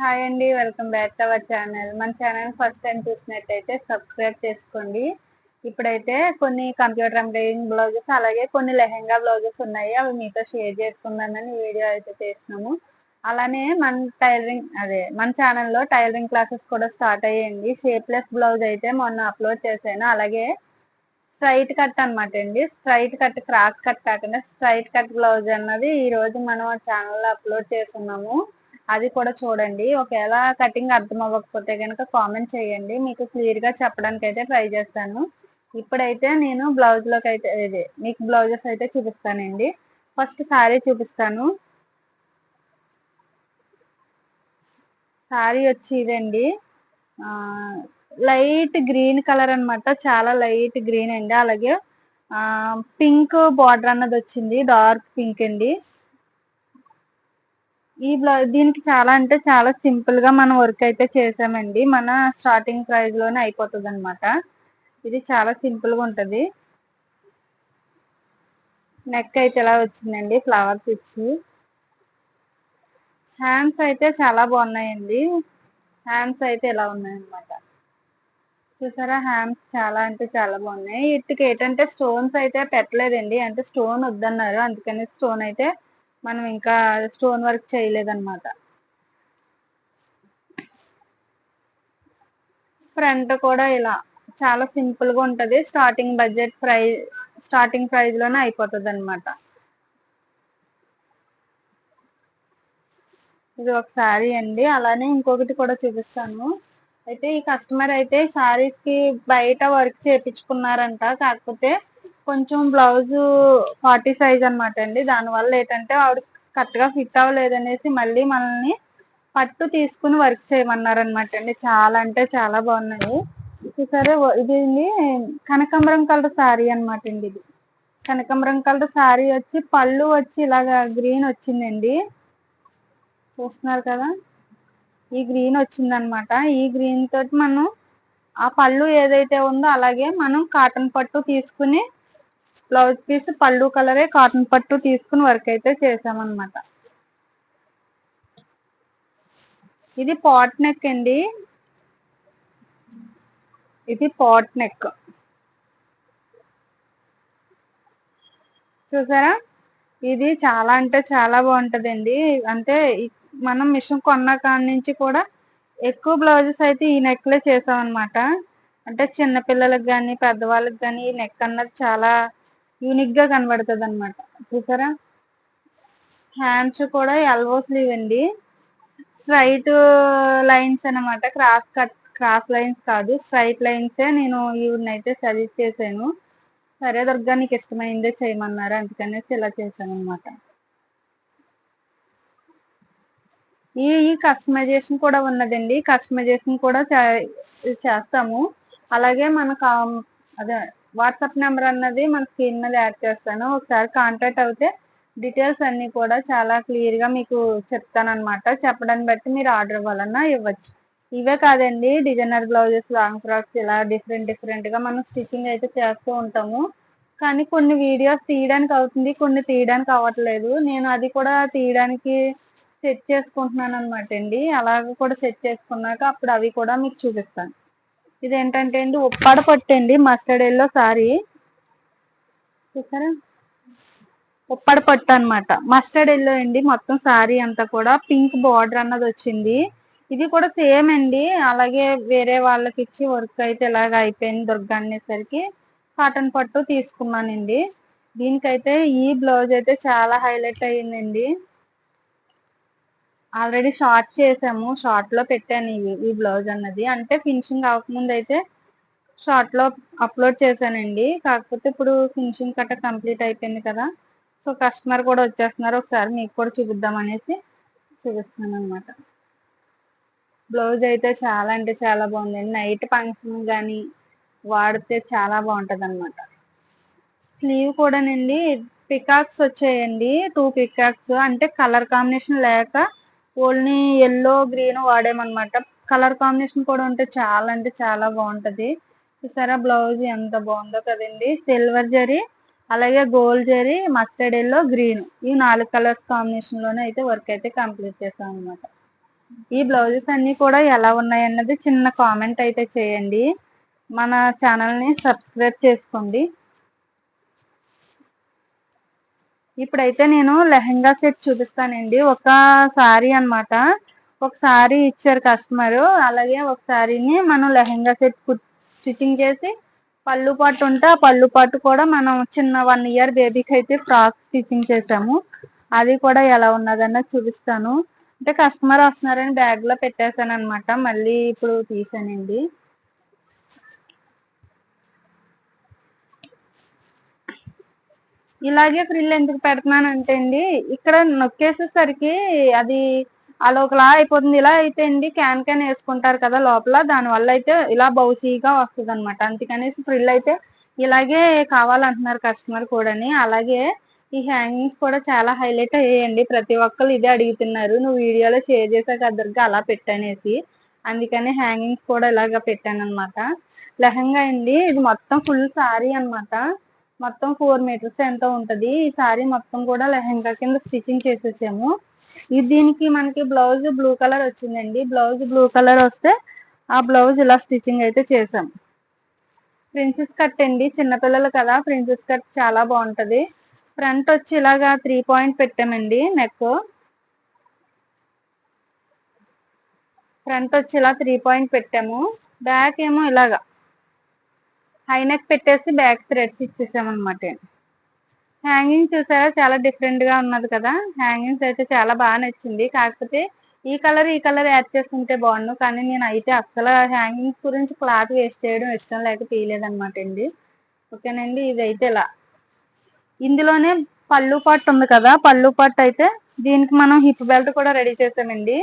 Hi అండి welcome back to our channel. మన channel first time చూసినట్టయితే సబ్స్క్రైబ్ చేసుకోండి. ఇప్పుడైతే కొన్ని కంప్యూటర్ ఎంబ్రాయిడింగ్ బ్లౌజెస్ అలాగే కొన్ని లెహెంగా బ్లౌజెస్ ఉన్నాయి. అవి మీతో షేర్ చేసుకుందామని వీడియో అయితే చేసినాము అలానే మన టైలరింగ్ అదే మన ఛానల్లో టైలరింగ్ క్లాసెస్ కూడా స్టార్ట్ అయ్యాయండి. షేప్లెస్ బ్లౌజ్ అయితే మొన్న అప్లోడ్ చేశాను. అలాగే స్ట్రైట్ కట్ అనమాట అండి. స్ట్రైట్ కట్ క్రాస్ కట్ కాకుండా స్ట్రైట్ కట్ బ్లౌజ్ అన్నది ఈ రోజు మనం ఛానల్లో అప్లోడ్ చేస్తున్నాము. అది కూడా చూడండి. ఒకవేళ కటింగ్ అర్థం అవ్వకపోతే కనుక కామెంట్ చేయండి. మీకు క్లియర్గా చెప్పడానికి అయితే ట్రై చేస్తాను. ఇప్పుడైతే నేను బ్లౌజ్లోకి అయితే ఇది మీకు బ్లౌజెస్ అయితే చూపిస్తానండి. ఫస్ట్ శారీ చూపిస్తాను. శారీ వచ్చి ఇదండి. లైట్ గ్రీన్ కలర్ అన్నమాట. చాలా లైట్ గ్రీన్ అండి. అలాగే పింక్ బార్డర్ అన్నది వచ్చింది. డార్క్ పింక్ అండి. ఈ బ్లౌజ్ దీనికి చాలా అంటే చాలా సింపుల్గా మనం వర్క్ అయితే చేసామండి. మన స్టార్టింగ్ ప్రైస్లోనే అయిపోతుంది అనమాట ఇది చాలా సింపుల్గా ఉంటది. నెక్ అయితే ఇలా వచ్చిందండి? ఫ్లవర్స్ ఇచ్చి హ్యాండ్స్ అయితే చాలా బాగున్నాయండి. హ్యాండ్స్ అయితే ఇలా ఉన్నాయన్నమాట? చూసారా? హ్యాండ్స్ చాలా అంటే చాలా బాగున్నాయి. ఇటుకి ఏంటంటే స్టోన్స్ అయితే పెట్టలేదండి. అంటే స్టోన్ వద్దన్నారు. అందుకని స్టోన్ అయితే మనం ఇంకా స్టోన్ వర్క్ చేయలేదన్నమాట. ఫ్రంట్ కూడా ఇలా చాలా సింపుల్గా ఉంటది. స్టార్టింగ్ బడ్జెట్ ప్రైస్ స్టార్టింగ్ ప్రైస్లోనే అయిపోతుంది అనమాట ఇది ఒక శారీ అండి. అలానే ఇంకొకటి కూడా చూపిస్తాను. అయితే ఈ కస్టమర్ అయితే సారీస్కి బయట వర్క్ చేపించుకున్నారంట కాకపోతే కొంచెం బ్లౌజ్ ఫార్టీ సైజ్ అనమాట అండి. దానివల్ల ఏంటంటే ఆవిడ కరెక్ట్గా ఫిట్ అవ్వలేదనేసి మళ్ళీ మనల్ని పట్టు తీసుకుని వర్క్ చేయమన్నారు అనమాట అండి. చాలా అంటే చాలా బాగున్నాయి. సరే ఇది కనకాంబరం కలర్ శారీ అనమాట అండి ఇది. కనకాంబరం కలర్ శారీ వచ్చి పళ్ళు వచ్చి ఇలాగా గ్రీన్ వచ్చిందండి. చూస్తున్నారు కదా? ఈ గ్రీన్ వచ్చిందనమాట. ఈ గ్రీన్ తోటి మనం ఆ పళ్ళు ఏదైతే ఉందో అలాగే మనం కాటన్ పట్టు తీసుకుని బ్లౌజ్ పీస్ పళ్ళు కలరే కాటన్ పట్టు తీసుకుని వర్క్ అయితే చేసామన్నమాట ఇది పాట్ నెక్ అండి. ఇది పాట్ నెక్ చూసారా? ఇది చాలా అంటే చాలా బాగుంటదండి. అంటే మనం మిషన్ కొన్న కాడి నుంచి కూడా ఎక్కువ బ్లౌజెస్ అయితే ఈ నెక్లే చేసాం అనమాట అంటే చిన్న పిల్లలకు కానీ పెద్దవాళ్ళకి కానీ ఈ నెక్ అన్నది చాలా యూనిక్గా కనబడుతుంది అనమాట చూసారా? హ్యాండ్స్ కూడా ఎల్వో స్లీవ్ అండి స్ట్రైట్ లైన్స్ అనమాట క్రాస్ కట్ క్రాస్ లైన్స్ కాదు. స్ట్రైట్ లైన్సే నేను ఈవిడనైతే సజెస్ట్ చేశాను. సరే దుర్గా నీకు ఇష్టమైందే చేయమన్నారు? అందుకనేసి ఇలా చేశాను అనమాట ఈ ఈ కస్టమైజేషన్ కూడా ఉన్నదండి. కస్టమైజేషన్ కూడా చేస్తాము. అలాగే మనకు అదే వాట్సాప్ నెంబర్ అన్నది మన స్క్రీన్ మీద యాడ్ చేస్తాను. ఒకసారి కాంటాక్ట్ అయితే డీటెయిల్స్ అన్ని కూడా చాలా క్లియర్గా మీకు చెప్తాను అనమాట చెప్పడాన్ని బట్టి మీరు ఆర్డర్ ఇవ్వాలన్నా ఇవ్వచ్చు. ఇవే కాదండి డిజైనర్ బ్లౌజెస్ లాంగ్ ఫ్రాక్స్ ఇలా డిఫరెంట్ డిఫరెంట్గా మనం స్టిచ్చింగ్ అయితే చేస్తూ ఉంటాము. కానీ కొన్ని వీడియోస్ తీయడానికి అవుతుంది కొన్ని తీయడానికి అవ్వట్లేదు. నేను అది కూడా తీయడానికి సెట్ చేసుకుంటున్నాను అనమాట అండి అలాగ కూడా సెట్ చేసుకున్నాక అప్పుడు అవి కూడా మీకు చూపిస్తాను. ఇదేంటంటే అండి ఉప్పాడ పట్టండి మస్టర్డ్ ఎల్లో సారీ. చూసారా? ఉప్పాడ పట్టు అనమాట మస్టర్డ్ ఎల్లో అండి మొత్తం సారీ అంతా కూడా. పింక్ బార్డర్ అన్నది వచ్చింది. ఇది కూడా సేమ్ అండి. అలాగే వేరే వాళ్ళకి ఇచ్చి వర్క్ అయితే ఇలాగ అయిపోయింది దుర్గా అనేసరికి. కాటన్ పట్టు తీసుకున్నానండి. దీనికైతే ఈ బ్లౌజ్ అయితే చాలా హైలైట్ అయ్యిందండి. ఆల్రెడీ షార్ట్ చేసాము. షార్ట్లో పెట్టాను ఇవి ఈ బ్లౌజ్ అన్నది. అంటే ఫినిషింగ్ అవ్వకముందు అయితే షార్ట్లో అప్లోడ్ చేశానండి. కాకపోతే ఇప్పుడు ఫినిషింగ్ కట్ట కంప్లీట్ అయిపోయింది కదా. సో కస్టమర్ కూడా వచ్చేస్తున్నారు. ఒకసారి మీకు కూడా చూపిద్దాం అనేసి చూపిస్తున్నాను అనమాట బ్లౌజ్ అయితే చాలా అంటే చాలా బాగుందండి. నైట్ ఫంక్షన్ కానీ వాడితే చాలా బాగుంటది అనమాట స్లీవ్ కూడానండి. పికాక్స్ వచ్చాయండి. Two peacocks. అంటే కలర్ కాంబినేషన్ లేక ఓన్లీ ఎల్లో గ్రీన్ వాడామన్నమాట. కలర్ కాంబినేషన్ కూడా ఉంటే చాలా అంటే చాలా బాగుంటది. చూసారా? బ్లౌజ్ ఎంత బాగుందో కదండి. సిల్వర్ జరీ అలాగే gold zari mustard yellow green ఈ నాలుగు కలర్స్ కాంబినేషన్లోనే అయితే వర్క్ అయితే కంప్లీట్ చేసాం అనమాట ఈ బ్లౌజెస్ అన్ని కూడా ఎలా ఉన్నాయి అన్నది చిన్న కామెంట్ అయితే చేయండి. మన ఛానల్ని సబ్స్క్రైబ్ చేసుకోండి. ఇప్పుడైతే నేను లెహంగా సెట్ చూపిస్తానండి. ఒక సారీ అన్నమాట. ఒక సారీ ఇచ్చారు కస్టమర్ అలాగే ఒక సారీని మనం లెహంగా సెట్ స్టిచ్చింగ్ చేసి పళ్ళు పాటు ఉంటే ఆ పళ్ళు పాటు కూడా మనం చిన్న వన్ ఇయర్ బేబీకి అయితే ఫ్రాక్ స్టిచ్చింగ్ చేసాము. అది కూడా ఎలా ఉన్నదన్న చూపిస్తాను. అంటే కస్టమర్ వస్తున్నారని బ్యాగ్లో పెట్టేశాను అనమాట మళ్ళీ ఇప్పుడు తీసానండి. ఇలాగే ఫ్రిల్ ఎందుకు పెడుతున్నాను అంటే అండి ఇక్కడ నొక్కేసేసరికి అది అలా ఒకలా అయిపోతుంది ఇలా అయితే అండి క్యాన్ క్యాన్ వేసుకుంటారు కదా లోపల దాని వల్ల అయితే ఇలా బౌసీగా వస్తుంది అనమాట అందుకనేసి ఫ్రిల్ అయితే ఇలాగే కావాలంటున్నారు కస్టమర్ కూడాని. అలాగే ఈ హ్యాంగింగ్స్ కూడా చాలా హైలైట్ అయ్యాయండి. ప్రతి ఒక్కరు ఇదే అడుగుతున్నారు. నువ్వు వీడియోలో షేర్ చేసాక అద్దరికి అలా పెట్టనేసి. అందుకని హ్యాంగింగ్స్ కూడా ఇలాగా పెట్టాను అనమాట లెహంగా అండి ఇది మొత్తం ఫుల్ సారీ అనమాట మొత్తం ఫోర్ మీటర్స్ ఎంతో ఉంటది? ఈ సారీ మొత్తం కూడా లెహెంగా కింద స్టిచ్చింగ్ చేసేసాము. ఇది దీనికి మనకి బ్లౌజ్ బ్లూ కలర్ వచ్చిందండి. బ్లౌజ్ బ్లూ కలర్ వస్తే ఆ బ్లౌజ్ ఇలా స్టిచ్చింగ్ అయితే చేసాం. ప్రిన్సెస్ కట్ అండి. చిన్నపిల్లలు కదా ప్రిన్సెస్ కట్ చాలా బాగుంటది. ఫ్రంట్ వచ్చి ఇలాగా త్రీ పాయింట్ పెట్టామండి నెక్ ఫ్రంట్ వచ్చి ఇలా త్రీ పాయింట్ పెట్టాము. బ్యాక్ ఏమో ఇలాగా. హై నెక్ పెట్టేసి బ్యాక్ థ్రెడ్స్ ఇచ్చేసామన్నమాట. హ్యాంగింగ్ చూసారా? చాలా డిఫరెంట్గా ఉన్నది కదా? హ్యాంగింగ్స్ అయితే చాలా బాగా నచ్చింది. కాకపోతే ఈ కలర్ ఈ కలర్ యాడ్ చేస్తుంటే బాగుండు. కానీ నేను అయితే అసలు హ్యాంగింగ్స్ గురించి క్లాత్ వేస్ట్ చేయడం ఇష్టం లేక తీయలేదన్నమాట అండి. ఓకేనండి ఇదైతే ఇలా. ఇందులోనే పళ్ళు పట్టు ఉంది కదా? పళ్ళు పట్టు అయితే దీనికి మనం హిప్ బెల్ట్ కూడా రెడీ చేసామండి.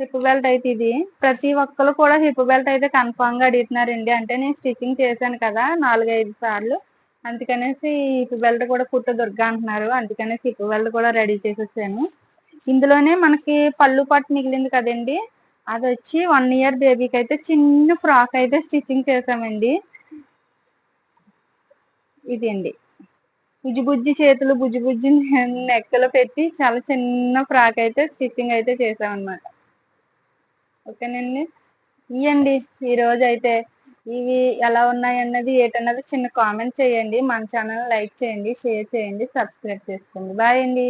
హిప్ బెల్ట్ అయితే ఇది. ప్రతి ఒక్కరు కూడా హిప్ బెల్ట్ అయితే కన్ఫామ్గా అడుగుతున్నారండి. అంటే నేను స్టిచ్చింగ్ చేశాను కదా నాలుగైదు సార్లు. అందుకనేసి హిప్ బెల్ట్ కూడా కుట్ట దుర్గా అంటున్నారు. అందుకనేసి హిప్ బెల్ట్ కూడా రెడీ చేసేసాను. ఇందులోనే మనకి పళ్ళు పట్టు మిగిలింది కదండి. అది వచ్చి వన్ ఇయర్ బేబీకి అయితే చిన్న ఫ్రాక్ అయితే స్టిచ్చింగ్ చేసామండి ఇది అండి. బుజ్జి బుజ్జి చేతులు బుజ్జి బుజ్జి నెక్కలు పెట్టి చాలా చిన్న ఫ్రాక్ అయితే స్టిచ్చింగ్ అయితే చేసామన్నమాట ఓకేనండి. ఇవ్వండి ఈ రోజు అయితే ఇవి ఎలా ఉన్నాయి అన్నది ఏటన్నది చిన్న కామెంట్ చేయండి. మన ఛానల్ లైక్ చేయండి షేర్ చేయండి సబ్స్క్రైబ్ చేసుకోండి. బాయ్ అండి.